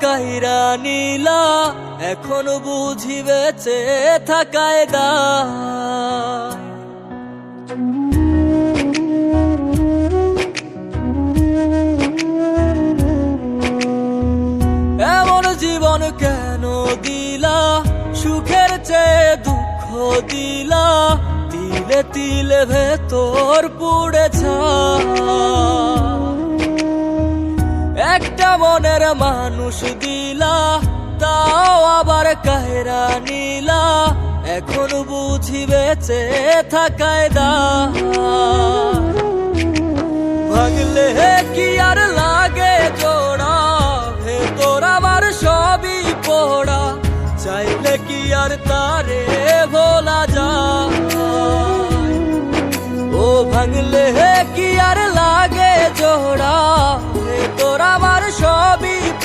কাহিরা নিলা এখন বুঝি বেঁচে থাকায় দায় এমন জীবন কেন দিলা? সুখের চেয়ে দুঃখ দিলা? তিলে তিলে ভেতর পুড়েছা একটা মনের মানুষ দিলা, তাও আবার কাহেরা নিলা। এখন বুঝি বেঁচে থাকায় দা। ভাগলে কি আর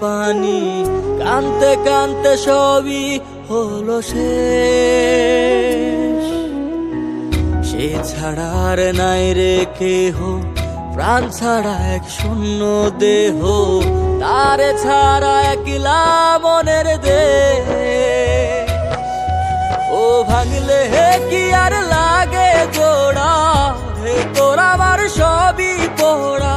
পানি কানতে কানতে সবই হলো সে ছাড়া আর নাই রে কেহ, প্রাণ ছাড়া এক শূন্য দেহ, তারে ছাড়া একলা মনের দে ও ভাঙলে হে কি আর লাগে জোড়া, হে তোর আমার সবই পোড়া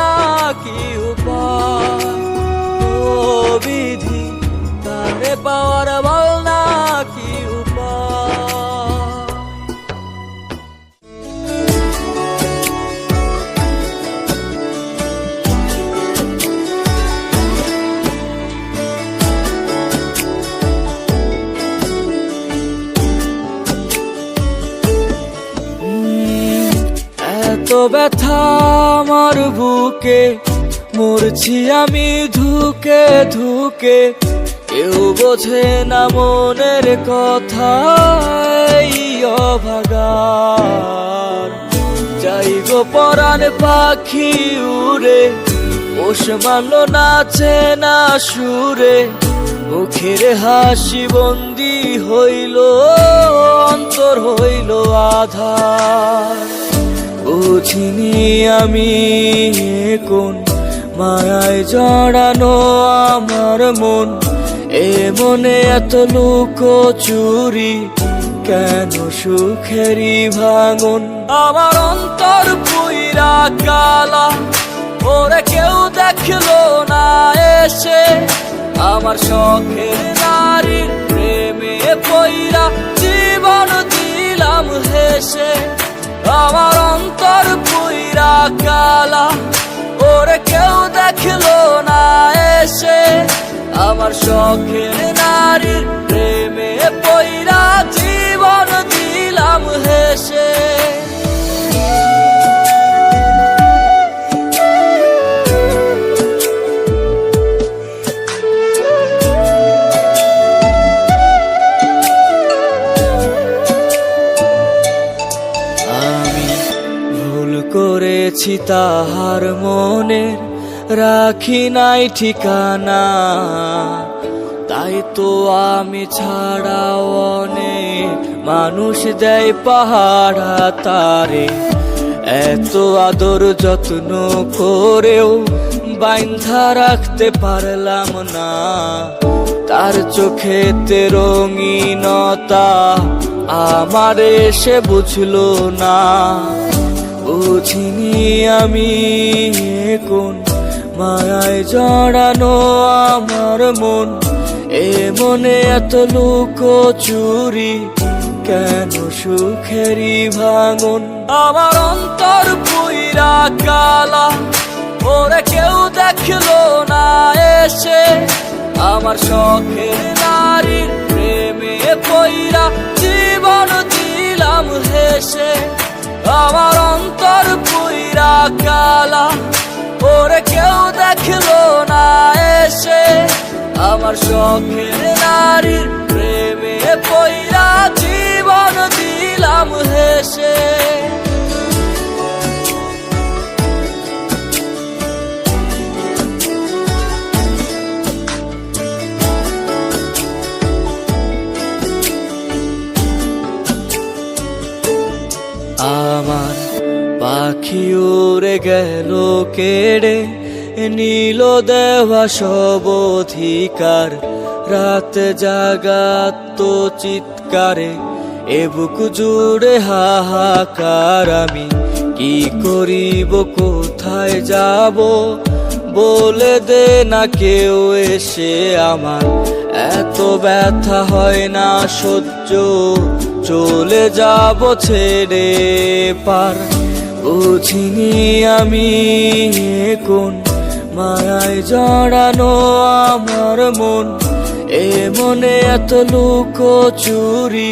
এত ব্যথা আমার বুকে, মরছি আমি ধুকে ধুকে। কেউ বোঝে না মনের কথা অভাগার। যাই গো পরাণ পাখি উড়ে, পোষ মানল নাচে না সুরে। মুখের হাসি বন্দি হইল, অন্তর হইল আধার। বুঝিনি আমি কোন মায়ায় জড়ানো আমার মন। এ মনে এত লুক চুরি, কেন সুখেরই ভাঙন? আমার অন্তর পুইরা কালা, ওরে কেউ দেখল না এসে। আমার শখের নারীর প্রেমে পইরা জীবন দিলাম হেসে। আমার অন্তর পুইরা কালা, ওরে কেউ দেখল না এসে। আমার শখের নারীর প্রেমে পইরা জীবন দিলাম হেসে। করেছি তাহার মনের, রাখি নাই ঠিকানা। তাই তো আমি ছাড়াও অনেক মানুষ দেয় পাহাড়া তারে। এত আদর যত্ন করেও বাইন্ধা রাখতে পারলাম না। তার চোখেতে রঙিনতা আমারে সে বুঝলো না। বুঝিনি আমি কোন মায়ায় জড়ানো আমার মন। এ মনে এত লুক চুরি, কেন সুখেরই ভাঙন? আমার অন্তর পুইরা কালা, ওরে কেউ দেখল না এসে। আমার শখের নারীর প্রেমে পইরা জীবন দিলাম হেসে। আমার অন্তর পুইরা কালা, ওরে কেউ দেখল না এসে। আমার শখের নারীর প্রেমে পইরা জীবন দিলাম হেসে। গেল কেড়ে, নীল দেওয়া সব অধিকার। রাত জাগাত চিৎকারে এ জুড়ে হাহাকার আমি। কি করিব, কোথায় যাব, বলে দে না কেউ এসে আমার। এত ব্যথা হয় না সহ্য, চলে যাব ছেড়ে পার। বুঝিনি আমি কোন মায়ায় জড়ানো আমার মন। এ মনে এত লুক চুরি,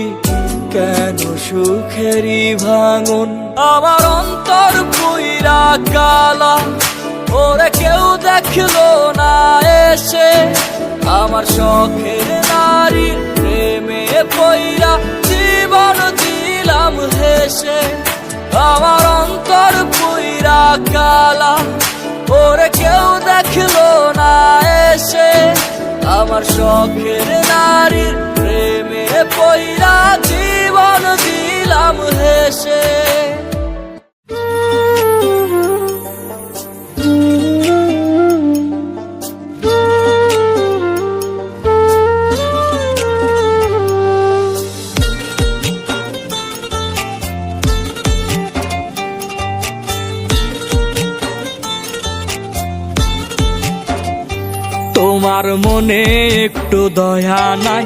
কেন সুখেরই ভাঙন? আমার অন্তর পুইরা কালা, ওরে কেউ দেখল না এসে। আমার শখের নারী প্রেমে পইরা জীবন দিলাম হেসে। আমার অন্তর পুইরা কালা, ওরে কেউ দেখল না এসে। আমার শখের নারীর প্রেমে পইরা জীবন দিলাম হেসে। মনে একটু দয়া নাই,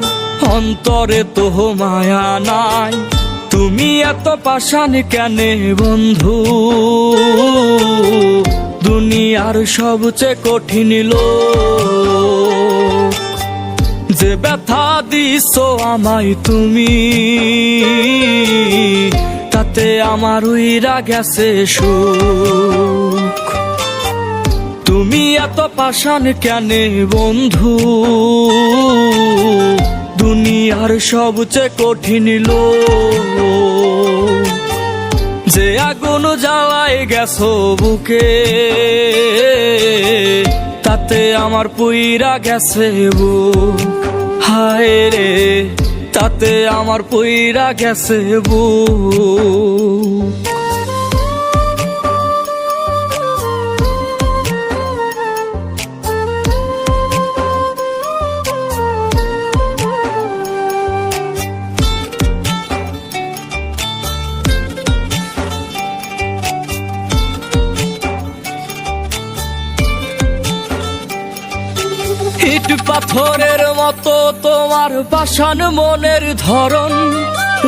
অন্তরে তো মায়া নাই। তুমি এত পাশান কেনে বন্ধু? দুনিয়ার সবচেয়ে কঠিন লোক। যে ব্যথা দিছো আমায় তুমি, তাতে আমার উইরা গেছে সুখ। তুমি এত পাষাণ কেনে, বন্ধু? দুনিয়ার সবচেয়ে কঠিন লো যে আগুন জ্বালায় গেছো বুকে, তাতে আমার পুইরা গেছে বুক। হায় রে, তাতে আমার পুইরা গেছে বুক। পাথরের মতো তোমার পাষাণ মনের ধরন।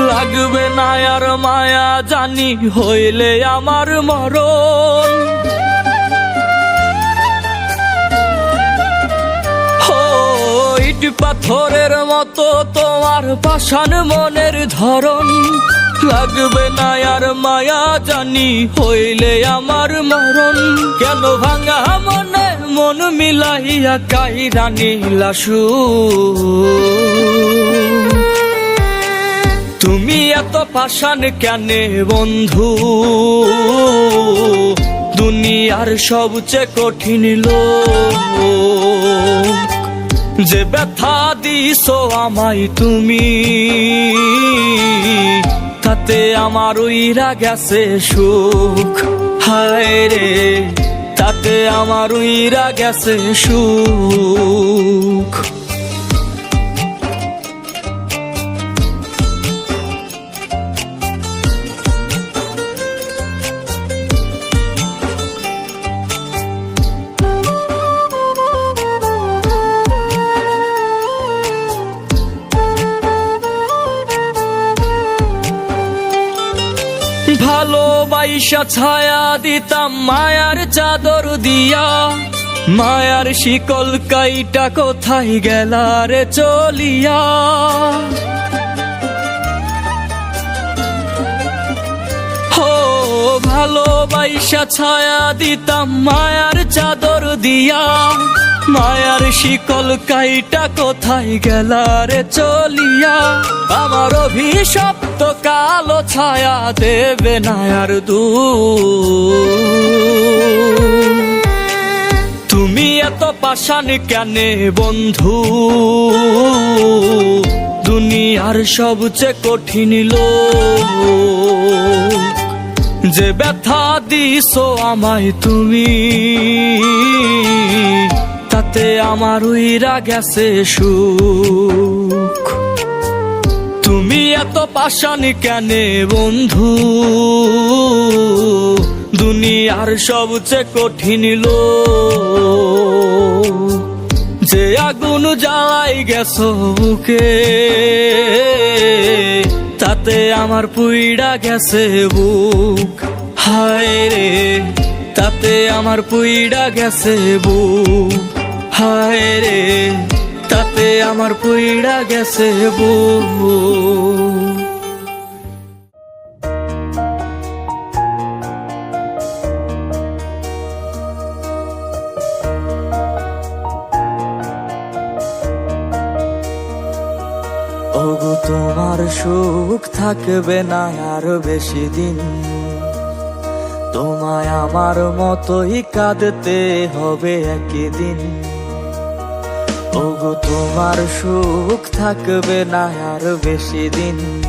লাগবে না আর মায়া জানি হইলে আমার মরণ। ইট পাথরের মতো তোমার পাষাণ মনের ধরন। লাগবে না আর মায়া জানি হইলে আমার মরণ। কেন ভাঙা মনে মন মিলাইয়া কাইরা নীলাসু। তুমি এত পাষাণ কেনে বন্ধু? দুনিয়ার সবচেয়ে কঠিন লোক। যে ব্যথা দিছো আমায় তুমি, তাতে আমার উইরা গেছে সুখ। হায় রে তাতে আমার উইরা গেছে সুখ। ভালোবাইসা ছায়া দিতাম মায়ার চাদর দিয়া। মায়ার শিকল কাইটা কোথায় গেলারে চলিয়া? ভালোবাইসা ছায়া দিতাম মায়ার চাদর দিয়া। মায়ার শিকল কাইটা কোথায় গেলারে চলিয়া? আমার অভিশপ্ত কালো ছায়া দেবে না দু তুমি এত পাষাণ কেনে বন্ধু? দুনিয়ার সবচেয়ে কঠিন লোক। যে ব্যথা দিছো আমায় তুমি। তাতে আমার উইরা গেছে সুখ। তুমি এত পাষাণ কেনে বন্ধু? দুনিয়ার সবচেয়ে কঠিন লোক। যে আগুন জ্বালাই গেছো বুকে, তাতে আমার পুইড়া গেছে বুক। হায় রে, তাতে আমার পুইড়া গেছে বুক। হায় রে, তাতে আমার পুইড়া গেছে ওগো, তোমার সুখ থাকবে না আর বেশি দিন। তোমায় আমার মতোই কাঁদতে হবে একদিন। ওগো তোমার সুখ থাকবে না আর বেশি দিন।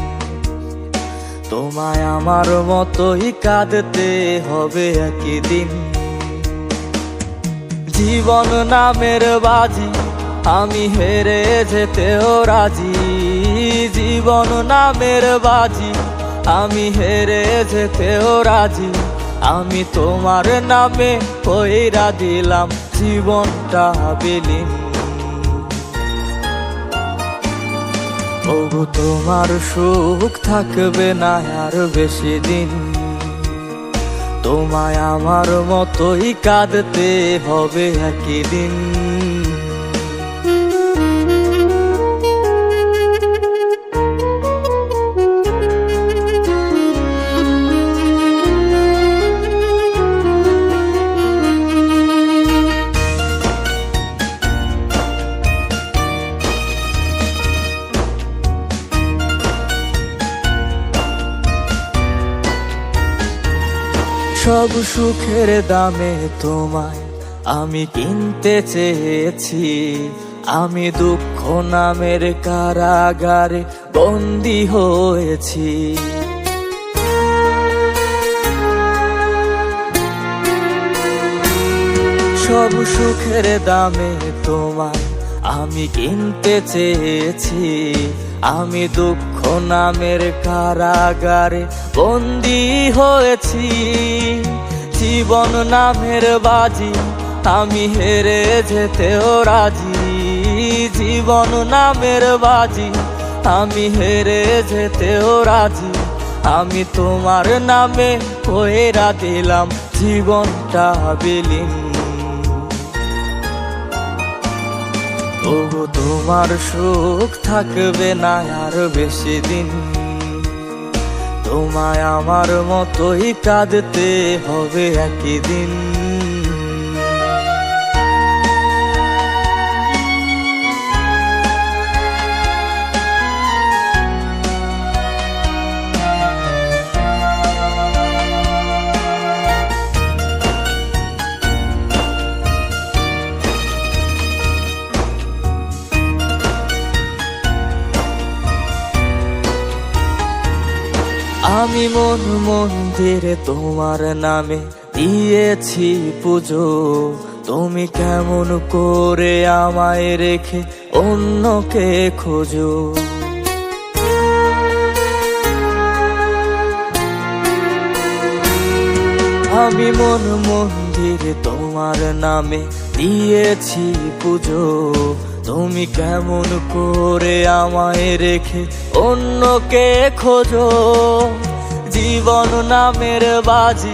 তোমায় আমার মতোই কাঁদতে হবে একই দিন। জীবন নামের বাজি, আমি হেরে যেতেও রাজি। জীবন নামের বাজি, আমি হেরে যেতেও রাজি। আমি তোমার নামে কইরা দিলাম জীবনটা বিলীন। ওগো তোমার সুখ থাকবে না আর বেশি দিন। তোমায় আমার মতোই কাঁদতে হবে একদিন সব সুখের দামে তোমায় আমি কিনতে চেয়েছি। আমি দুঃখ নামের কারাগারে বন্দি হয়েছি। সব সুখের দামে তোমায় আমি কিনতে চেয়েছি। আমি দুঃখ নামের কারাগারে বন্দি হয়েছি। জীবন নামের বাজি, আমি হেরে যেতেও রাজি। জীবন নামের বাজি, আমি হেরে যেতেও রাজি। আমি তোমার নামে কইরা দিলাম, জীবনটা বিলীন। তবু তোমার সুখ থাকবে না আর বেশি দিন। তোমায় আমার মতোই কাঁদতে হবে একই দিন। আমি মন মন্দিরে তোমার নামে দিয়েছি পুজো। তুমি কেমন করে আমায় রেখে অন্যকে খোঁজো? আমি মন মন্দিরে তোমার নামে দিয়েছি পুজো। তুমি কেমন করে আমায় রেখে অন্যকে খোঁজো? জীবন নামের বাজি,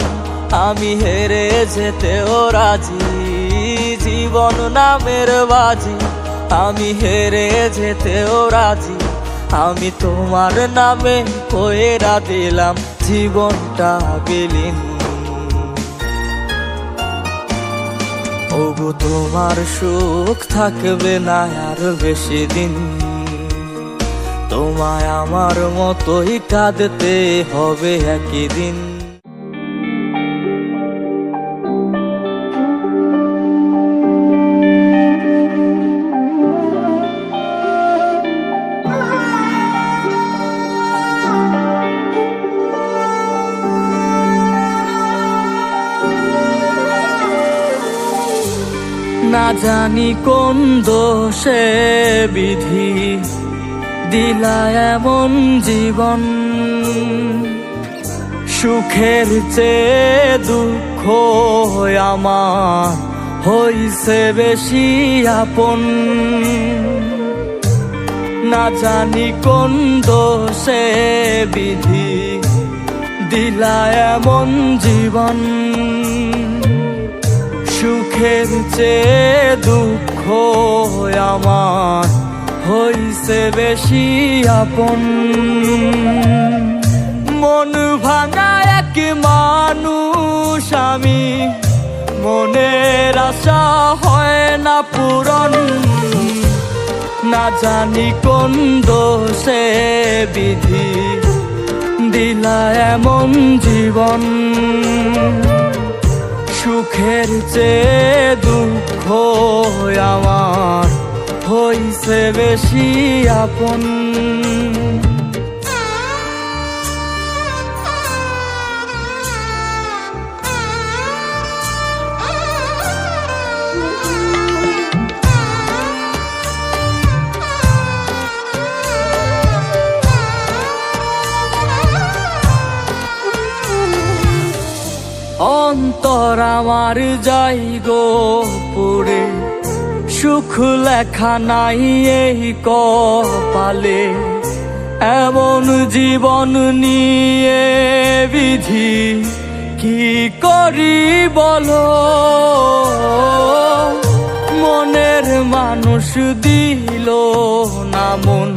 আমি হেরে যেতেও রাজি। জীবন নামের বাজি, আমি হেরে যেতেও রাজি। আমি তোমার নামে কইরা দিলাম, জীবনটা বিলীন। ওগো তোমার সুখ থাকবে না আর বেশি দিন। তোমায় আমার মতোই কাঁদতে হবে একই দিন। না জানি কোন দোষে বিধি। দিলা এমন জীবন, সুখের চেয়ে দুঃখ আমার হইছে বেশি আপন। না জানি কোন দোষে বিধি দিলা এমন জীবন, সুখের চেয়ে দুঃখ আমার হইছে বেশি আপন। মন ভাঙা এক মানুষ আমি। মনের আশা হয় না পূরণ। না জানি কোন দোষে বিধি। দিলা এমন জীবন। সুখের চেয়ে দুঃখ আমার। হইছে বেশি আপন। অন্তর আমার যাই গো পুরে। সুখ লেখা নাই এই কপালে, এমন জীবন নিয়ে বিধি কি করি বলো? মনের মানুষ দিল না মন,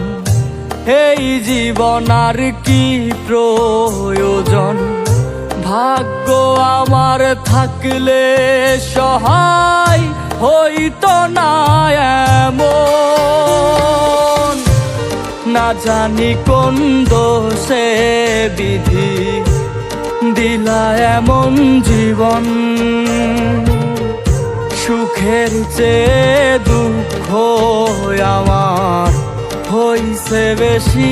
এই জীবন আর কি প্রয়োজন? ভাগ্য আমার থাকলে সহায় হইতো না এমন। না জানি কোন দোষে বিধি দিলা এমন জীবন। সুখের চেয়ে দুঃখ আমার হইছে বেশি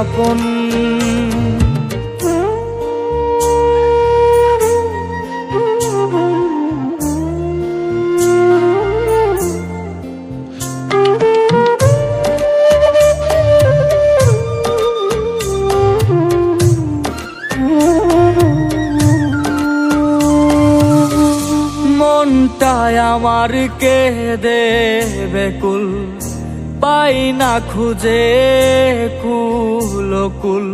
আপন। মনটায় আমার কে দেবে কুল পাই না খুঁজে কুল কুল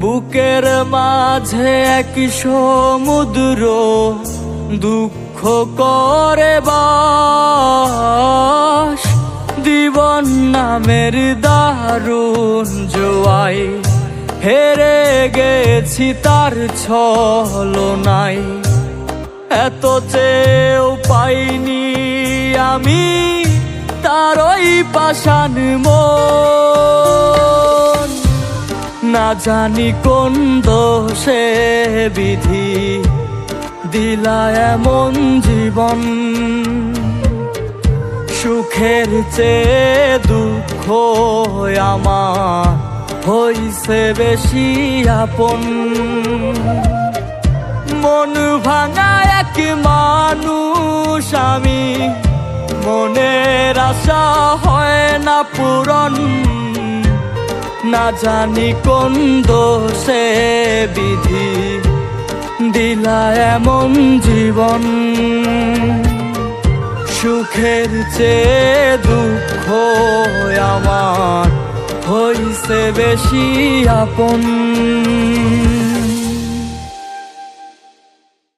বুকের মাঝে এক সমুদ্র দুঃখ করে বাস। জীবন নামের দারুণ জোয়াই হেরে গেছি তার ছলনায়। এত চেয়েও পাইনি আমি তার ওই পাশান মন। না জানি কোন দোষে বিধি দিলা এমন জীবন। সুখের চেয়ে দুঃখ আমার হইছে বেশি আপন। মন ভাঙা এক মানুষ আমি। মনের আশা হয় না পূরণ। না জানি কোন দোষে বিধি। দিলা এমন জীবন। সুখের চেয়ে দুঃখ আমার হইছে বেশি আপন।